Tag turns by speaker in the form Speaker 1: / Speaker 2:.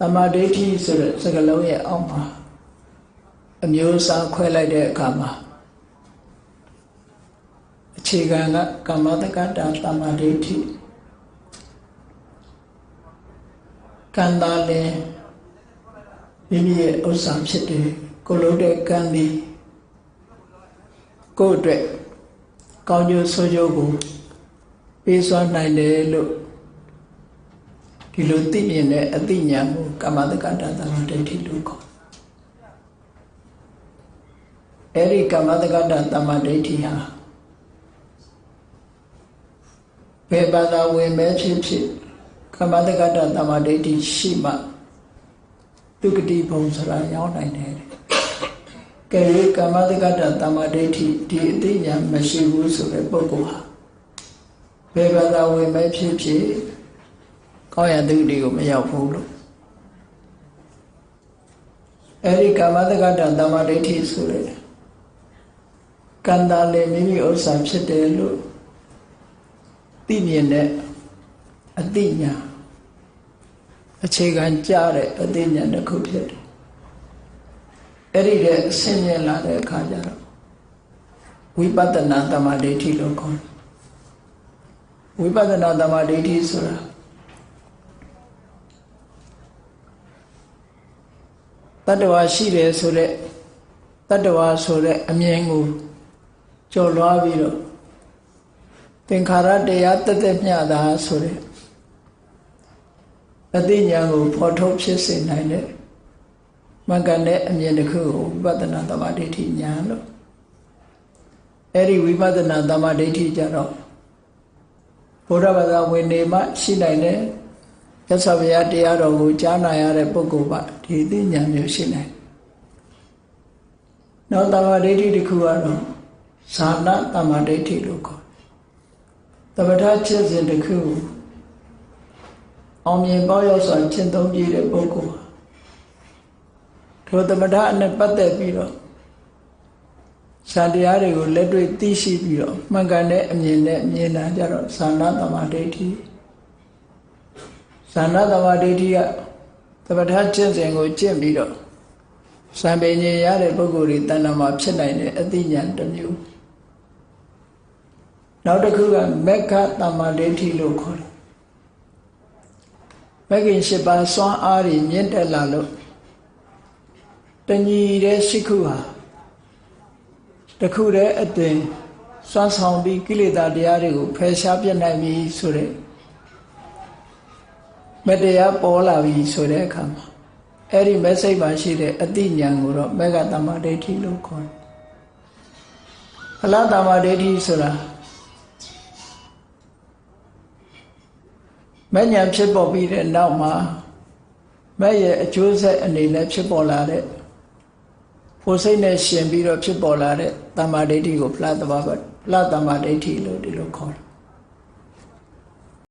Speaker 1: တမာဒိဋ္ဌိဆိုတဲ့စကားလုံးရဲ့အောက်မှာအမျိုးအစားခွဲလိုက်တဲ့အခါမှာအခြေခံကကမ္မတက္ကတာတမာဒိဋ္ဌိကံတာလည်းမိမိရဲ့ဥစ္စာဖြစ်တယ်ကိုလို့တဲ့ကံဒီကိုယ့်အတွက်ကောင်းကျိုးဆိုးကျိုးကိုပေးစွမ်းနိုင်တယ်လို့ ဒီလိုသိမြင်တဲ့အသိဉာဏ်ကိုကမ္မတက္ကတာတမာဒိဋ္ဌိလို့ခေါ်အဲ့ဒီကမ္မတက္ကတာတမာဒိဋ္ဌိဟာဘယ်ဘာသာဝင်ပဲဖြစ်ဖြစ်ကမ္မတက္ကတာတမာဒိဋ္ဌိရှိမှသူကတိဘုံဆိုတာရောက်နိုင်တယ်ကဲကမ္မတက္ကတာတမာဒိဋ္ဌိဒီအသိဉာဏ်မရှိဘူးဆိုတဲ့ပုဂ္ဂိုလ်ဟာဘယ်ဘာသာဝင်ပဲဖြစ်ဖြစ် ကောင်းရသူတိကိုမရောက်ဘူးလို့အဲ့ဒီကမ္မတက္ကတာတမာဒိဋ္ဌိဆိုတဲ့ကံတာလေမိမိဥစ္စာဖြစ်တယ်လို့သိမြင်တဲ့အသိဉာဏ်အခြေခံကြတဲ့အသိဉာဏ်တစ်ခုဖြစ်တယ်အဲ့ဒီတဲ့အဆင့်မြင်လာတဲ့အခါကျတော့ဝိပဿနာတမာဒိဋ္ဌိလို့ခေါ်တယ်ဝိပဿနာတမာဒိဋ္ဌိဆိုတာ တတ္တဝါရှိတယ်ဆိုတဲ့တတ္တဝါဆိုတဲ့အမြင်ကိုကျော်လွှားပြီးတော့သင်္ခါရတရားတက်တက်မျှတာဆိုတဲ့အသိဉာဏ်ကိုဖော်ထုတ်ဖြစ်စေနိုင်တဲ့မကန်တဲ့အမြင်တစ်ခုကိုဝိပဿနာတမ္မာဒိဋ္ဌိဉာဏ်လို့အဲ့ဒီဝိပဿနာတမ္မာဒိဋ္ဌိကြတော့ဘုရားဘာသာဝင်နေမှရှိနိုင်တဲ့ ရသဗျာတရားတော်ကိုကြားနာရတဲ့ပုဂ္ဂိုလ်ပါဒီအသိဉာဏ်မျိုးရှိနိုင်နောက်တမ္မာဒိဋ္ဌိတစ်ခုကတော့ဇာနာတမ္မာဒိဋ္ဌိလို့ခေါ်တပဋ္ဌာချက်စဉ်တစ်ခုအောင်မြင်ပေါရောက်စွာကျင့်သုံးကြည့်တဲ့ပုဂ္ဂိုလ်ထိုတပဋ္ဌာနဲ့ပတ်သက်ပြီးတော့ဇာတရားတွေကိုလက်တွေ့သိရှိပြီးတော့မှန်ကန်တဲ့အမြင်နဲ့မြင်လာကြတော့ဇာနာတမ္မာဒိဋ္ဌိ ဇာနာတမ္မာဒိဋ္ဌိကတပဋ္ဌာကျင့်စဉ်ကိုကျင့်ပြီးတော့စံပင်ញင်ရတဲ့ပုဂ္ဂိုလ်တွေတဏ္ဍာမှာဖြစ်နိုင်တဲ့အသိဉာဏ်တစ်မျိုးနောက်တစ်ခုကမက္ခတမ္မာဒိဋ္ဌိလို့ခေါ်တယ်မဂ္ဂင်၈ပါးစွမ်းအားတွေမြင့်တက်လာလို့တညီတဲ့ရှိခုဟာတခုတည်းအတင်စွမ်းဆောင်ပြီးကိလေသာတရားတွေကိုဖယ်ရှားပြတ်နိုင်ပြီဆိုတဲ့ မတရားပေါ်လာပြီဆိုတဲ့အခါမှာအဲ့ဒီမစိတ်ပါရှိတဲ့အတိညာကိုတော့မေဃတမ္မာဒိဋ္ဌိလို့ခေါ်တယ်။အလားတမ္မာဒိဋ္ဌိဆိုတာမဉ္ဇဉ်ဖြစ်ပေါ်ပြီးတဲ့နောက်မှာမဲ့ရဲ့အကျိုးဆက်အနေနဲ့ဖြစ်ပေါ်လာတဲ့ကိုယ်စိတ်နဲ့ရှင်ပြီးတော့ဖြစ်ပေါ်လာတဲ့တမ္မာဒိဋ္ဌိကိုဖလားတမ္မာဖလားတမ္မာဒိဋ္ဌိလို့ဒီလိုခေါ်တယ်